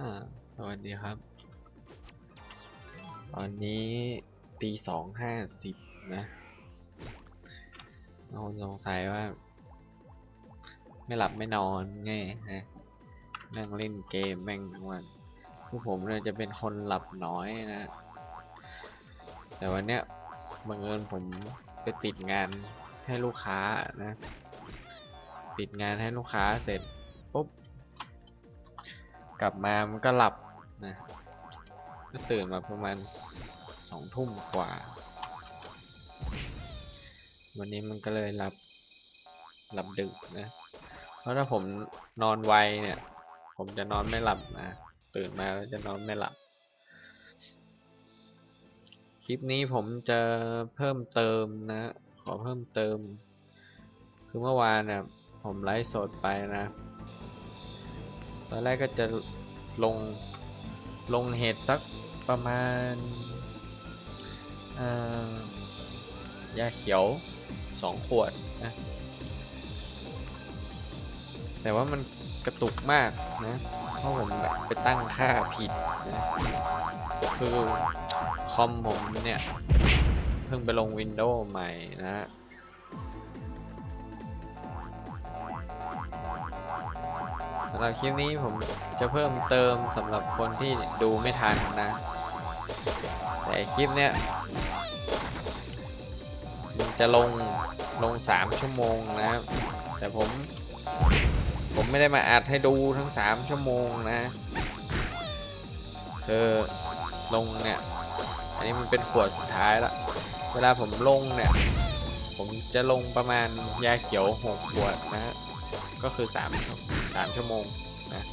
อ่าสวัสดีครับ ตอนนี้ตีสองห้าสิบนะบางคนสงสัยว่า ไม่หลับไม่นอนไงนะนั่งเล่นเกมแม่งวันคือผมเนี่ยจะเป็นคนหลับน้อยนะ แต่วันเนี้ยบังเอิญผมไปติดงานให้ลูกค้านะ ติดงานให้ลูกค้าเสร็จ กลับมามันก็หลับนะก็ตื่นมาประมาณสองทุ่มกว่า วันนี้มันก็เลยหลับหลับดึกนะ เพราะถ้าผมนอนไวเนี่ย ผมจะนอนไม่หลับนะ ตื่นมาแล้วจะนอนไม่หลับ คลิปนี้ผมจะเพิ่มเติมนะ ขอเพิ่มเติม คือเมื่อวานเนี่ยผมไลฟ์สดไปนะ ตอนแรกก็จะลง ลงเหตุสักประมาณยาเขียวสองขวดนะ แต่ว่ามันกระตุกมากนะ เพราะผมไปตั้งค่าผิดนะคือคอมผมเนี่ย เพิ่งไปลง Windows ใหม่นะำหรับคลิปนี้ผมจะเพิ่มเติมสำหรับคนที่ดูไม่ทันนะ แต่คลิปเนี้ยจะลงลงสามชั่วโมงนะครับ แต่ผมผมไม่ได้มาอัดให้ดูทั้งสามชั่วโมงนะคือลงเนี่ย อันนี้มันเป็นขวดสุดท้ายละ เวลาผมลงเนี่ย ผมจะลงประมาณยาเขียวหกขวดนะ ก็คือสามชั่ว สามชั่วโมงนะ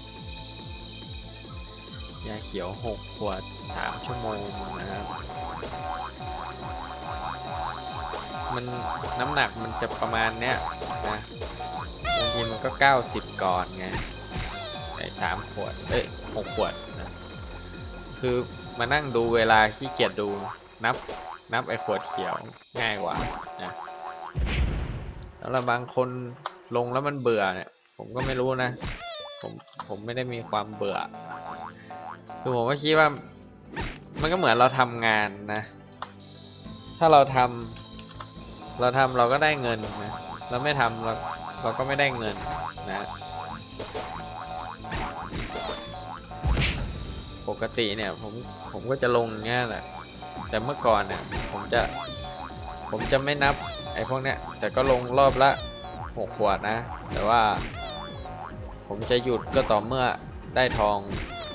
ยาเขียวหกขวดสามชั่วโมงนะครับมันน้ำหนักมันจะประมาณเนี้ยนะบางทีมันก็เก้าสิบก่อนไงไอ้สามขวดเอ้ยหกขวดนะคือมานั่งดูเวลาขี้เกียจดูนับนับไอ้ขวดเขียวง่ายกว่านะแล้วบางคนลงแล้วมันเบื่อเนี่ย ผมก็ไม่รู้นะ ผมผมไม่ได้มีความเบื่อ คือผมก็คิดว่า มันก็เหมือนเราทำงานนะ ถ้าเราทำเราทำเราก็ได้เงินนะ เราไม่ทำเราเราก็ไม่ได้เงินนะปกติเนี่ยผมผมก็จะลงง่างเงี้ยแหละแต่เมื่อก่อนเนี่ยผมจะผมจะไม่นับไอ้พวกเนี้ยแต่ก็ลงรอบละหกขวดนะ แต่ว่า ผมจะหยุดก็ต่อเมื่อได้ทอง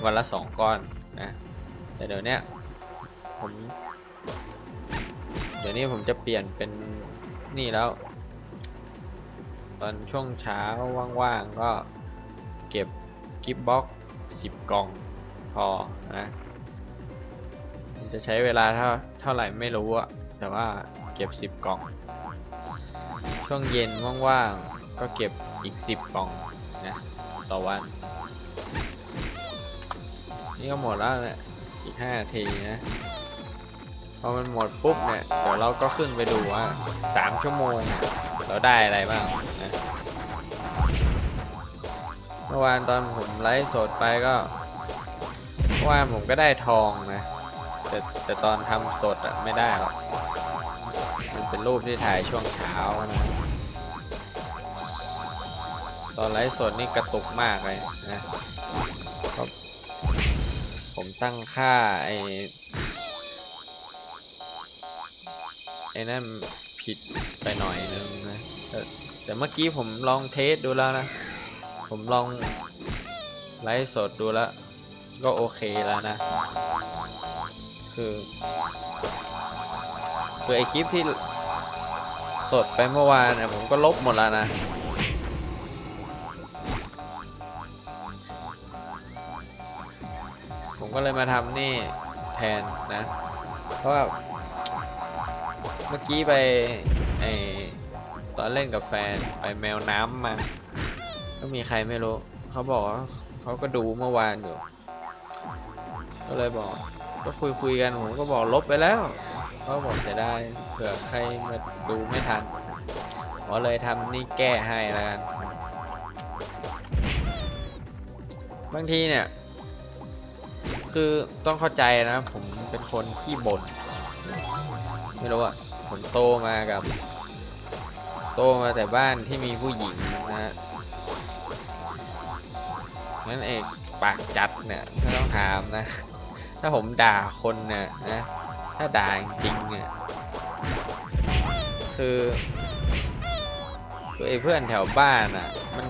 วันละสองก้อนนะแต่เดี๋ยวนี้ผมเดี๋ยวนี้ผมจะเปลี่ยนเป็นนี่แล้ว ตอนช่วงเช้าว่างๆก็เก็บกิฟต์บ็อกสิบกล่องพอนะจะใช้เวลาเท่าเท่าไหร่ไม่รู้อะแต่ว่าเก็บสิบกล่อง ช่วงเย็นว่างๆก็เก็บอีกสิบกล่อง ต่อวัน นี่ก็หมดแล้วแหละอีกห้าทีนะพอมันหมดปุ๊บเนี่ยเดี๋ยวเราก็ขึ้นไปดูว่าสามชั่วโมงเนี่ยเราได้อะไรบ้างนะเมื่อวานตอนผมไลฟ์สดไปก็เมื่อวานผมก็ได้ทองนะแต่แต่ตอนทำสดอะไม่ได้หรอกมันเป็นรูปที่ถ่ายช่วงเช้านะ ตอนไลฟ์สดนี่กระตุกมากเลยนะผมตั้งค่าไอไอ้นั่นผิดไปหน่อยนึงนะแต่แต่เมื่อกี้ผมลองเทสดูแล้วนะ ผมลองไลฟ์สดดูแล้ว ก็โอเคแล้วนะ คือคือไอคลิปที่สดไปเมื่อวานเนี่ยผมก็ลบหมดแล้วนะ ผมก็เลยมาทำนี่แทนนะ เพราะว่าเมื่อกี้ไปไอตอนเล่นกับแฟนไปแมวน้ำมา ก็มีใครไม่รู้ เขาบอกว่าเขาก็ดูเมื่อวานอยู่ ก็เลยบอก ก็คุยคุยๆกันผมก็บอกลบไปแล้วเขาบอกเสียดายเผื่อใครมาดูไม่ทันผมก็เลยทำนี่แก้ให้แล้วกัน บางทีเนี่ย คือต้องเข้าใจนะ ผมเป็นคนขี้บ่นไม่รู้อะผมโตมากับ โตมาแต่บ้านที่มีผู้หญิงนะงั้นเอกปากจัดเนี่ยไม่ต้องถามนะ ถ้าผมด่าคนเนี่ยนะถ้าด่าจริงเนี่ยคือคือไอ้เพื่อนแถวบ้านอะ มัน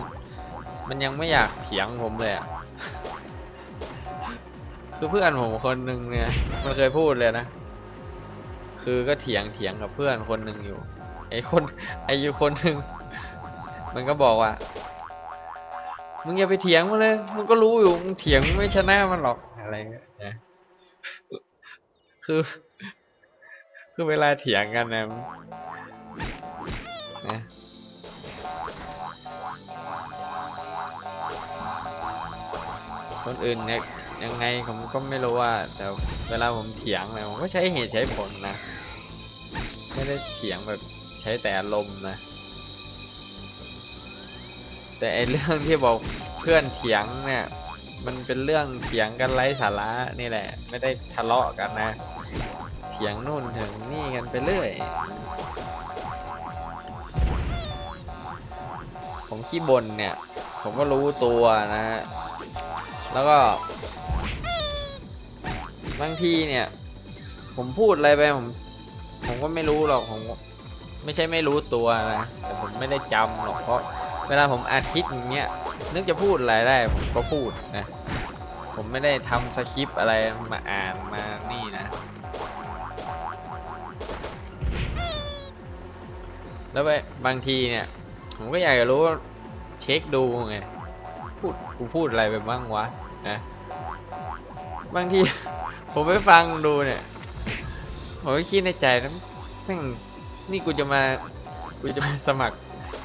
มันยังไม่อยากเถียงผมเลยอะ คือเพื่อนผมคนหนึ่งเนี่ย มันเคยพูดเลยนะ คือก็เถียงเถียงกับเพื่อนคนหนึ่งอยู่ ไอ้คนไอ้อยู่คนหนึ่งมันก็บอกว่า มึงอย่าไปเถียงมันเลย มึงก็รู้อยู่ มึงเถียงไม่ชนะมันหรอกอะไรเงี้ยนะคือ คือเวลาเถียงกันนะนะคนอื่นเนี่ย ยังไงผมก็ไม่รู้ว่า แต่เวลาผมเถียงเนี่ยผมก็ใช้เหตุใช้ผลนะ ไม่ได้เถียงแบบใช้แต่อารมนะ แต่ไอเรื่องที่บอกเพื่อนเถียงเนี่ย มันเป็นเรื่องเถียงกันไร้สาระนี่แหละ ไม่ได้ทะเลาะกันนะ เถียงนู่นถึงนี่กันไปเรื่อยผมขี้บ่นเนี่ย ผมก็รู้ตัวนะฮะ แล้วก็ บางทีเนี่ย ผมพูดอะไรไปผม ผมก็ไม่รู้หรอกผมไม่ใช่ไม่รู้ตัวนะแต่ผมไม่ได้จำหรอกเพราะ เวลาผมอาทิตย์อย่างเงี้ยนึกจะพูดอะไรได้ผมก็พูดนะผมไม่ได้ทำสคริปต์อะไรมาอ่านมานี่นะ แล้วไปบางทีเนี่ย ผมก็อยากจะรู้เช็คดูไงพูดกูพูดอะไรไปบ้างวะนะ บางที ผมไปฟังดูเนี่ยผมก็คิดในใจนะแม่งนี่กูจะมา กูจะมาสมัคร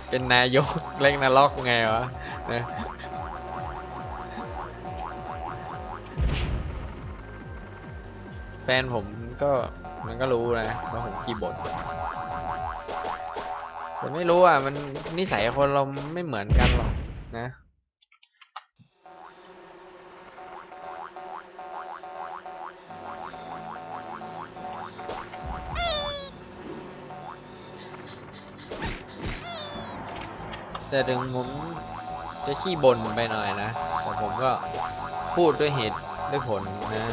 เป็นนายกเล่นนรกไงวะนะแฟนผมก็มันก็รู้นะว่าผมขี้บ่นแต่ไม่รู้อะ มันนิสัยคนเราไม่เหมือนกันหรอกนะ แต่ถึงผมจะขี้บ่นไปหน่อยนะ แต่ผมก็พูดด้วยเหตุด้วยผลนะ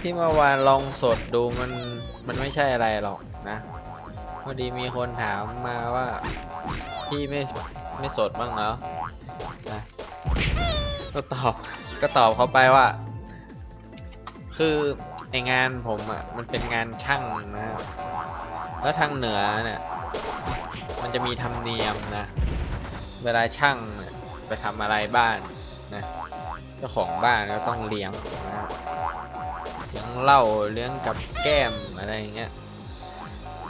ที่เมื่อวานลองสดดูมันมันไม่ใช่อะไรหรอกนะ พอดีมีคนถามมาว่า พี่ไม่ไม่สดบ้างเหรอนะก็ตอบก็ตอบเขาไปว่า คือไองานผมอะมันเป็นงานช่างนะแล้วทางเหนือเนี่ยมันจะมีธรรมเนียมนะ เวลาช่างไปทำอะไรบ้านนะเจ้าของบ้านก็ต้องเลี้ยงนะเลี้ยงเหล้าเลี้ยงกับแก้มอะไรอย่างเงี้ย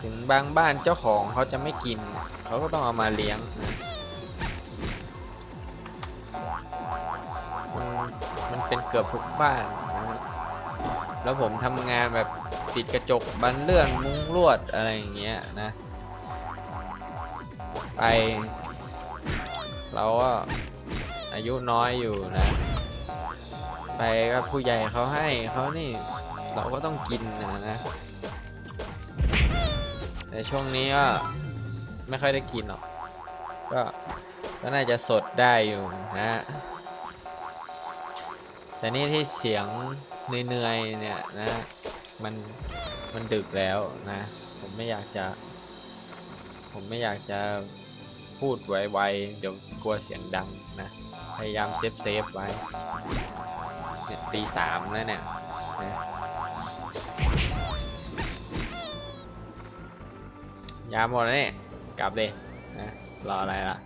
ถึงบางบ้านเจ้าของเขาจะไม่กิน เขาก็ต้องเอามาเลี้ยงนะมันเป็นเกือบทุกบ้าน แล้วผมทำงานแบบติดกระจกบันเลื่อนมุ้งลวดอะไรอย่างเงี้ยนะ ไป เราก็อายุน้อยอยู่นะ ไปก็ผู้ใหญ่เขาให้เขานี่เราก็ต้องกินนะนะแต่ช่วงนี้ก็ไม่ค่อยได้กินหรอก ก็ก็น่าจะสดได้อยู่นะ แต่นี่ที่เสียง เหนื่อยๆเนี่ยนะ มันมันดึกแล้วนะ ผมไม่อยากจะ ผมไม่อยากจะพูดไวๆเดี๋ยวกลัวเสียงดังนะ พยายามเซฟเซฟๆไว้ตีสามแล้วเนี่ยนะยามหมดแล้วเนี่ย กลับเลยนะรออะไรล่ะ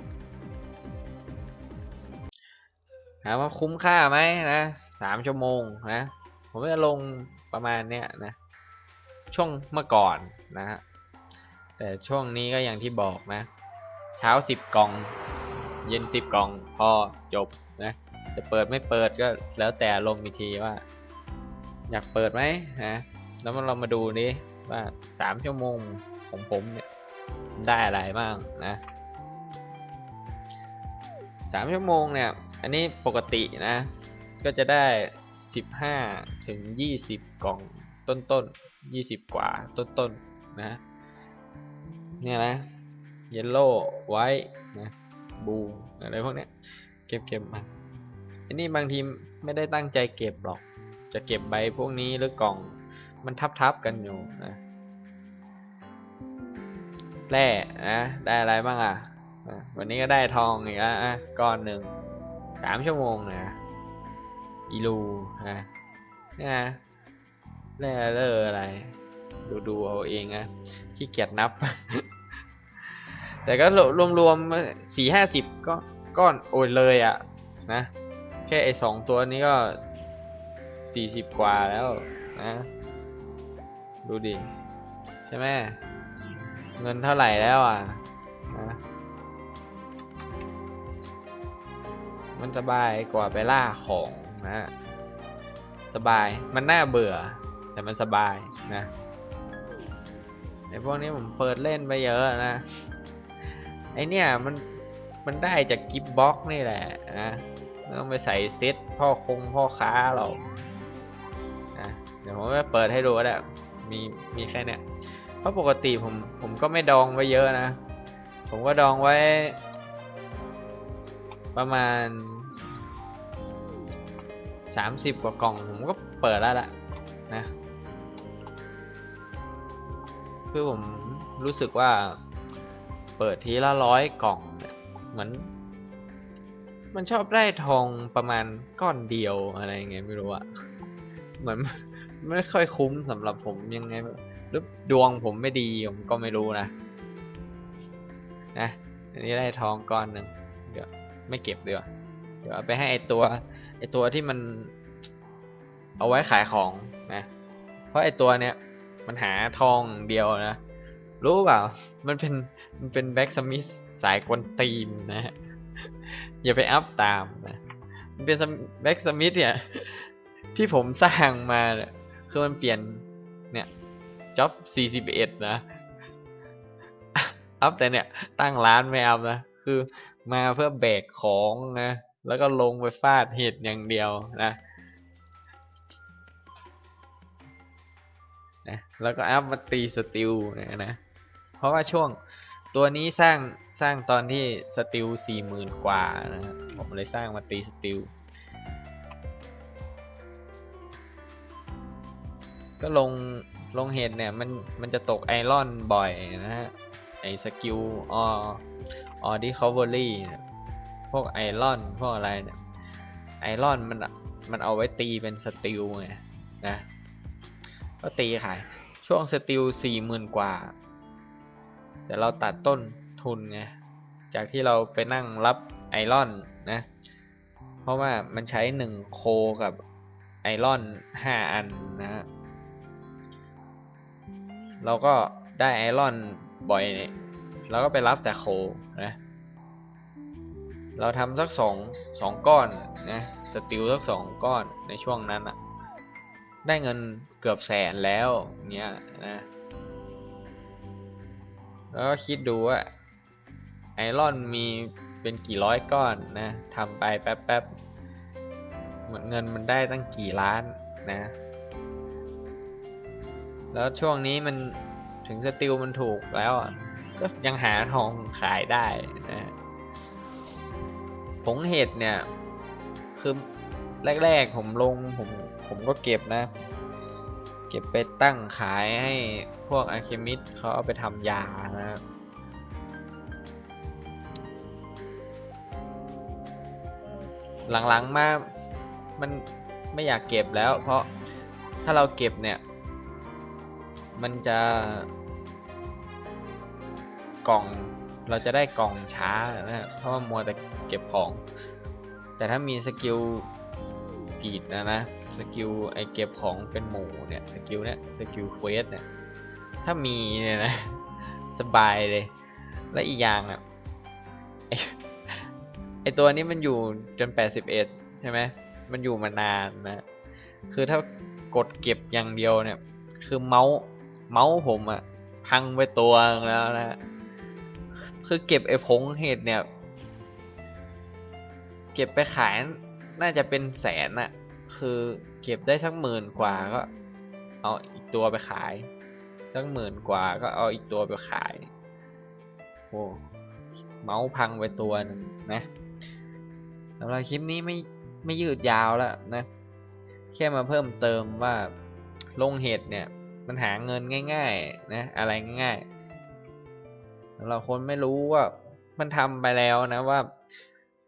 ถามว่าคุ้มค่าไหมนะสามชั่วโมงนะ ผมจะลงประมาณเนี้ยนะ ช่วงเมื่อก่อนนะฮะแต่ช่วงนี้ก็อย่างที่บอกนะ เช้าสิบกล่อง เย็นสิบกล่องพอจบนะจะเปิดไม่เปิดก็แล้วแต่ลมอีกทีว่า อยากเปิดไหมนะแล้วเรามาดูนี้ว่าสามชั่วโมงของผมเนี่ยได้อะไรบ้างนะสามชั่วโมงเนี่ย อันนี้ปกตินะ ก็จะได้ สิบห้าถึงยี่สิบกล่องต้นต้นยี่สิบกว่าต้นต้นๆ นะ เนี่ยนะ เยลโล่ไว้นะบูอะไรพวกเนี้ย เก็บเก็บมาอันนี้บางทีไม่ได้ตั้งใจเก็บหรอก จะเก็บใบพวกนี้หรือกล่องมันทับๆกันอยู่นะแร่นะได้อะไรบ้างอะอะวันนี้ก็ได้ทองอีกแล้วอะก้อนหนึ่งสามชั่วโมงนะ อีลูนะเนี่ยนะแร่เลออะไร ดูดูเอาเองนะขี้เกียจนับ แต่ก็รวมๆสี่ห้าสิบก็ก้อนโอ้ยเลยอะ่ะ นะ แค่ไอสองตัวนี้ก็สี่สิบกว่าแล้วนะ ดูดิ ใช่ไหมเงินเท่าไหร่แล้วอะนะมันสบายกว่าไปล่าของ นะสบายมันน่าเบื่อ แต่มันสบายนะไอพวกนี้ผมเปิดเล่นไปเยอะนะไอเนี่ยมันมันได้จากกิฟต์บ็อกนี่แหละนะไม่ต้องไปใส่เซ็ตพ่อคงพ่อค้าหรอกนะเดี๋ยวผมจะเปิดให้ดูก็ได้มีมีแค่เนี้ยเพราะปกติผมผมก็ไม่ดองไว้เยอะนะ ผมก็ดองไว้ ประมาณ สามสิบกว่ากล่องผมก็เปิดแล้วละนะคือผมรู้สึกว่าเปิดทีละร้อยกล่องเหมือน มันชอบได้ทองประมาณก้อนเดียวอะไรเงี้ยไม่รู้อะเหมือนไม่ค่อยคุ้มสำหรับผมยังไงหรือดวงผมไม่ดีผมก็ไม่รู้นะนะอันนี้ได้ทองก้อนหนึ่งเดี๋ยวไม่เก็บเดี๋ยวาเดี๋ยวไปให้ไอตัว ตัวที่มันเอาไว้ขายของนะ เพราะไอตัวเนี้ยมันหาทองเดียวนะ รู้เปล่า มันเป็นมันเป็นแบ็กสมิธสายกวนตีนนะฮะอย่าไปอัพตามนะมันเป็นแบ็กสมิธเนี่ยที่ผมสร้างมาคือมันเปลี่ยนเนี่ยจ็อบ41 นะ อัพแต่เนี่ยตั้งร้านไม่อัพนะ คือมาเพื่อแบกของนะ แล้วก็ลงไปฟาดเห็ดอย่างเดียวนะนะแล้วก็อัพมาตีสติลนะนะ เพราะว่าช่วงตัวนี้สร้างสร้างตอนที่สติลสี่หมื่นกว่านะผมเลยสร้างมาตีสติลก็ลงลงเห็ดเนี่ยมันมันจะตกไอรอนบ่อยนะฮะไอสกิลอออดิคอเวอรี่ พวกไอรอนพวกอะไรเนี่ยไอรอนมันมันเอาไว้ตีเป็นสติลไงนะก็ตีขาย ช่วงสติลสี่หมื่นกว่า แต่เราตัดต้นทุนไงจากที่เราไปนั่งรับไอรอนนะ เพราะว่ามันใช้หนึ่งโคกับไอรอนห้าอันนะฮะเราก็ได้ไอรอนบ่อยเนี่ยเราก็ไปรับแต่โคนะ เราทำสักสองสองก้อนนะสติลสักสองก้อนในช่วงนั้นอะได้เงินเกือบแสนแล้วเงี้ยนะแล้วก็คิดดูว่าไอรอนมีเป็นกี่ร้อยก้อนนะทำไปแป๊บๆเหมือนเงินมันได้ตั้งกี่ล้านนะ แล้วช่วงนี้มันถึงสติลมันถูกแล้ว ก็ยังหาทองขายได้นะ ผงเห็ดเนี่ยคือแรกๆผมลงผมผมก็เก็บนะ เก็บไปตั้งขายให้พวกอะเคมิสเขาเอาไปทำยานะหลังๆมา มันไม่อยากเก็บแล้ว เพราะถ้าเราเก็บเนี่ย มันจะ กล่อง เราจะได้กล่องช้านะเพราะว่ามัวแต่เก็บของ แต่ถ้ามีสกิลกรีดนะนะสกิลไอเก็บของเป็นหมู่เนี่ยสกิลเนี่ยสกิลเควสเนี่ยถ้ามีเนี่ยนะสบายเลย และอีกอย่างอะไอไอตัวนี้มันอยู่จน 81 ใช่ไหม มันอยู่มานานนะ คือถ้ากดเก็บอย่างเดียวเนี่ย คือเมาส์เมาส์ผมอะพังไปตัวแล้วนะ คือเก็บไอ้ผงเห็ดเนี่ย เก็บไปขายน่าจะเป็นแสนอะคือเก็บได้สักหมื่นกว่าก็ เอาอีกตัวไปขายสักหมื่นกว่าก็เอาอีกตัวไปขายโอ้เมาส์พังไปตัวนึงนะสำหรับคลิปนี้ไม่ไม่ยืดยาวแล้วนะ แค่มาเพิ่มเติมว่าลงเห็ดเนี่ย มันหาเงินง่าย ๆ นะ อะไรง่ายๆ สำหรับคนไม่รู้ว่ามันทำไปแล้วนะว่า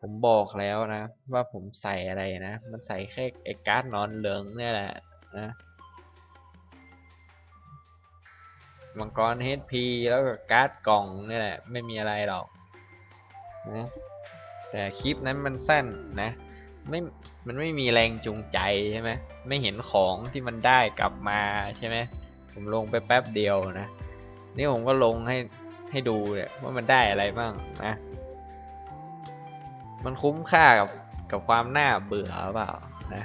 ผมบอกแล้วนะ ว่าผมใส่อะไรนะ มันใส่แค่ไอ้การ์ดนอนเหลืองเนี่ยแหละนะมังกร HP แล้วก็การ์ดกล่องนี่แหละ ไม่มีอะไรหรอกนะแต่คลิปนั้นมันสั้นนะไม่มันไม่มีแรงจูงใจใช่ไหมไม่เห็นของที่มันได้กลับมาใช่ไหมผมลงไปแป๊บเดียวนะ นี่ผมก็ลงให้ ให้ดูเนี่ยว่ามันได้อะไรบ้างนะ มันคุ้มค่ากับกับความน่าเบื่อเปล่านะ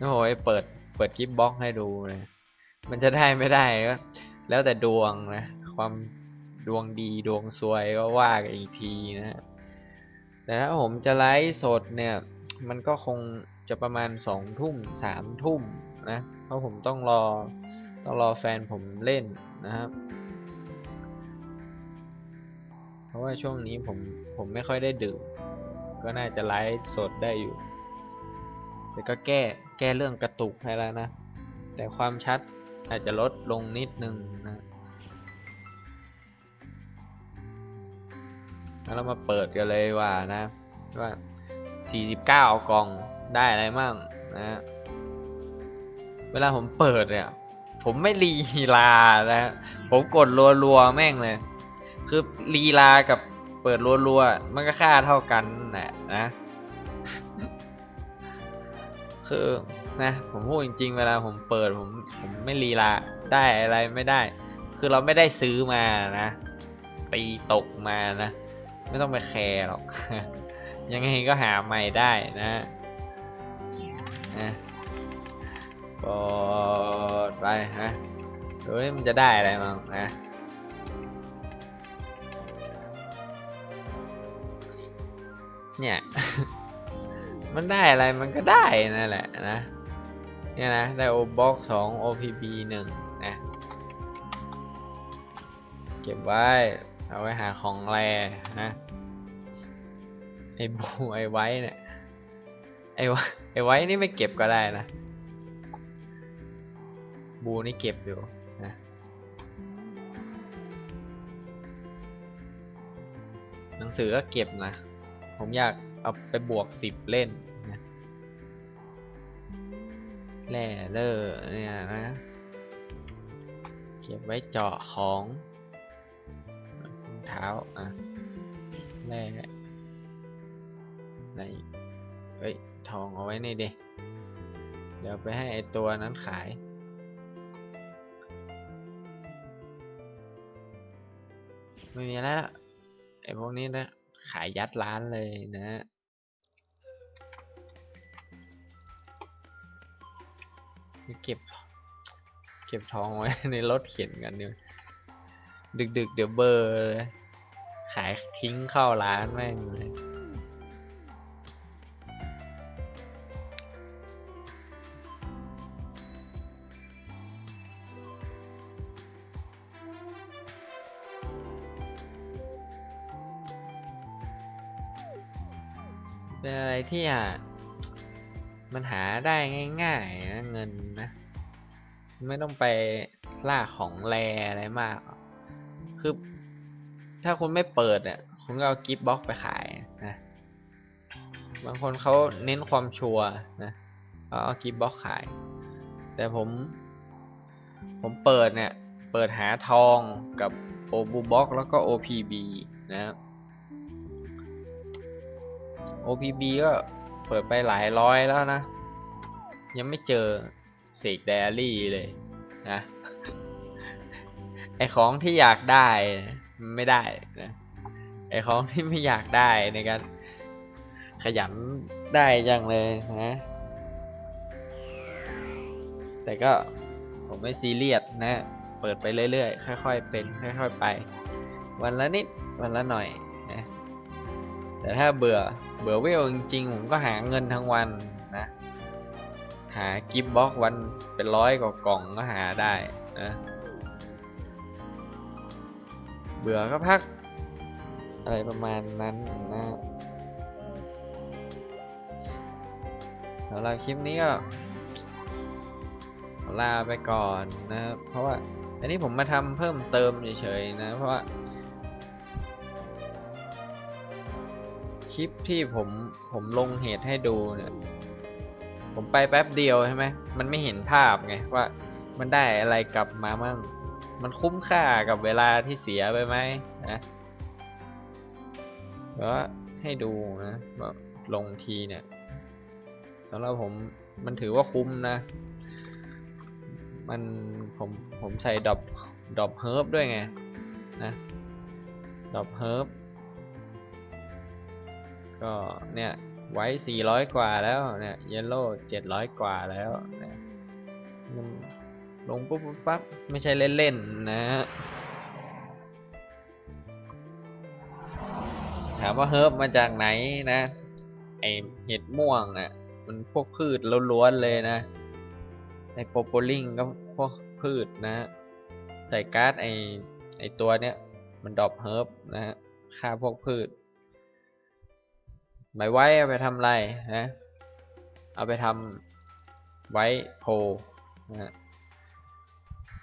โอ้ยเปิดเปิดกิฟต์บ็อกให้ดูเลย มันจะได้ไม่ได้ก็แล้วแต่ดวงนะ ความดวงดีดวงซวยก็ว่ากันอีกทีนะ แต่ถ้าผมจะไลฟ์สดเนี่ย มันก็คงจะประมาณสองทุ่มสามทุ่มนะ เพราะผมต้องรอต้องรอแฟนผมเล่น นะครับ เพราะว่าช่วงนี้ผมผมไม่ค่อยได้ดื่ม ก็น่าจะไลฟ์สดได้อยู่ แต่ก็แก้แก้เรื่องกระตุกให้แล้วนะ แต่ความชัดอาจจะลดลงนิดนึงนะแล้วเรามาเปิดกันเลยว่านะว่า 49 กล่องได้อะไรมั่งนะ เวลาผมเปิดเนี่ย ผมไม่ลีลานะผมกดรัวๆแม่งเลย คือลีลากับเปิดรัวๆมันก็ค่าเท่ากันแหละนะ คือนะผมพูดจริงๆเวลาผมเปิดผมผมไม่ลีลาได้อะไรไม่ได้ คือเราไม่ได้ซื้อมานะตีตกมานะ ไม่ต้องไปแคร์หรอก ยังไงก็หาใหม่ได้นะนะ กดไปนะดูนี่มันจะได้อะไรมั้งนะเนี่ย มันได้อะไรมันก็ได้นั่นแหละนะ เนี่ยนะ ได้ o box 2 opb 1นะ เก็บไว้ เอาไว้หาของแรนะไอ้บูไอ้ไว้เนี่ย ไอ้ไว้ไอ้ไว้นี่ไม่เก็บก็ได้นะ บูนี่เก็บอยู่นะหนังสือก็เก็บนะ ผมอยากเอาไปบวกสิบเล่นนะแร่เลอร์เนี่ยนะเก็บไว้เจาะของรองเท้าอะแร่ไหนเอ้ย ทองเอาไว้นี่ดิเดี๋ยวไปให้ไอตัวนั้นขาย ไม่มีแล้วไอพวกนี้นะ ขายยัดร้านเลยนะเก็บ เก็บทองไว้ในรถเข็นกันเนี่ยดึกดึกๆเดี๋ยวเบอร์เลยขายทิ้งเข้าร้านแม่งเลย ที่อะมันหาได้ง่ายๆนะเงินนะ ไม่ต้องไปล่าของแรอะไรมาก คือ ถ้าคุณไม่เปิดเนี่ยคุณก็เอากิฟต์บ็อกไปขายนะบางคนเขาเน้นความชัวร์นะเอาเอากิฟต์บ็อกขาย แต่ผม ผมเปิดเนี่ย เปิดหาทองกับโอบูบ็อกแล้วก็ OPB นะครับ OPB ก็เปิดไปหลายร้อยแล้วนะ ยังไม่เจอเสกไดอารี่เลยนะไอของที่อยากได้ไม่ได้นะไอของที่ไม่อยากได้ในการขยันได้จังเลยนะแต่ก็ผมไม่ซีเรียสนะ เปิดไปเรื่อยๆ ค่อย ๆ เป็น ค่อย ๆ ไป วันละนิด วันละหน่อย แต่ถ้าเบื่อเบื่อเวลจริงๆผมก็หาเงินทั้งวันนะ หากิฟต์บ็อกวันเป็นร้อยกว่ากล่องก็หาได้นะเบื่อก็พัก อะไรประมาณนั้นนะสำหรับคลิปนี้ก็ลาไปก่อนนะเพราะว่าอันนี้ผมมาทำเพิ่มเติมเฉยๆนะ เพราะว่า ลิปที่ผมผมลงเหตุให้ดูเนี่ย ผมไปแป๊บเดียวใช่ไหมมันไม่เห็นภาพไงว่ามันได้อะไรกลับมามั่ง มันคุ้มค่ากับเวลาที่เสียไปไหมนะก็ให้ดูนะว่าลงทีเนี่ยสำหรับผมมันถือว่าคุ้มนะ มันผมผมใส่ดอบดอบเฮิร์บด้วยไงนะดอบเฮิร์บ ก็เนี่ยไว้400กว่าแล้วเนี่ยเยลโล่700กว่าแล้วนะมันลงปุ๊บปุ๊บปั๊บไม่ใช่เล่นๆนะถามว่าเฮิร์บมาจากไหนนะไอเห็ดม่วงนะ่ะมันพวกพืชล้วนๆเลยนะไอโปโปลิงก็พวกพืชนะ ใส่การ์ดไอไอตัวเนี้ยมันดรอปเฮิร์บนะฮะฆ่าพวกพืช หมายไว้เอาไปทำอะไรนะเอาไปทำไว้โพลนะ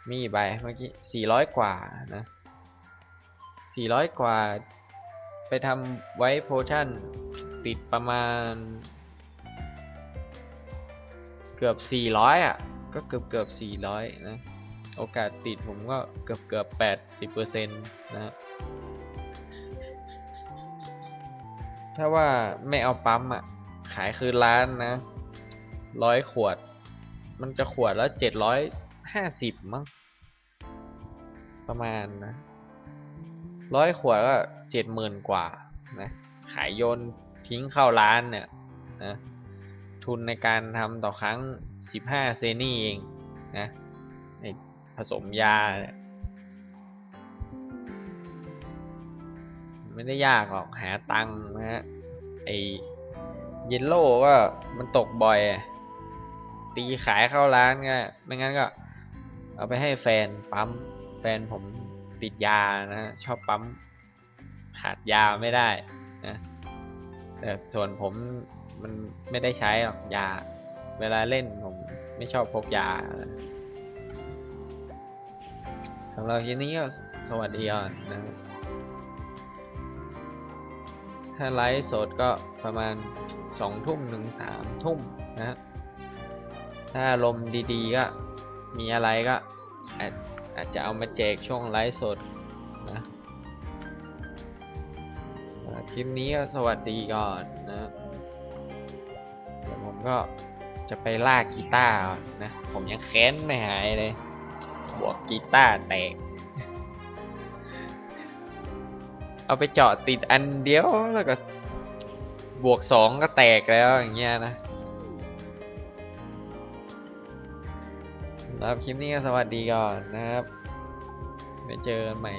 มีใบเมื่อกี้สี่ร้อยกว่านะสี่ร้อยกว่า ไปทำไว้โพชั่นติดประมาณ เกือบ400อะ ก็เกือบเกือบ400นะ โอกาสติดผมก็เกือบเกือบ80%นะฮะ ถ้าว่าไม่เอาปั๊มอะ ขายคืนร้านนะร้อยขวด มันจะขวดแล้ว750มั้งประมาณนะร้อยขวดก็เจ็ดหมื่นกว่านะขายโยนทิ้งเข้าร้านเนี่ยนะทุนในการทำต่อครั้ง15เซนี่เองนะผสมยาเนี่ย ไม่ได้ยากหรอกหาตังค์นะฮะไอเยลโล่ก็มันตกบ่อย ตีขายเข้าร้านก็ไม่งั้นก็ เอาไปให้แฟนปั๊ม แฟนผมติดยานะ ชอบปั๊ม ขาดยาไม่ได้นะแต่ส่วนผมมันไม่ได้ใช้หรอกยา เวลาเล่นผมไม่ชอบพกยานะสำหรับคลิปนี้ก็สวัสดีก่อนนะ ถ้าไลฟ์สดก็ประมาณสองทุ่มถึงสามทุ่มนะฮะถ้าลมดีๆก็มีอะไรก็อาจอาจจะเอามาแจกช่วงไลฟ์สดนะคลิปนี้ก็สวัสดีก่อนนะเดี๋ยวผมก็จะไปลากกีตาร์นนะผมยังแค้นไม่หายเลย บวกกีตาร์แตก เอาไปเจาะติดอันเดียวแล้วก็บวกสองก็แตกแล้วอย่างเงี้ยนะสำหรับคลิปนี้ก็สวัสดีก่อนนะครับ ไปเจอกันใหม่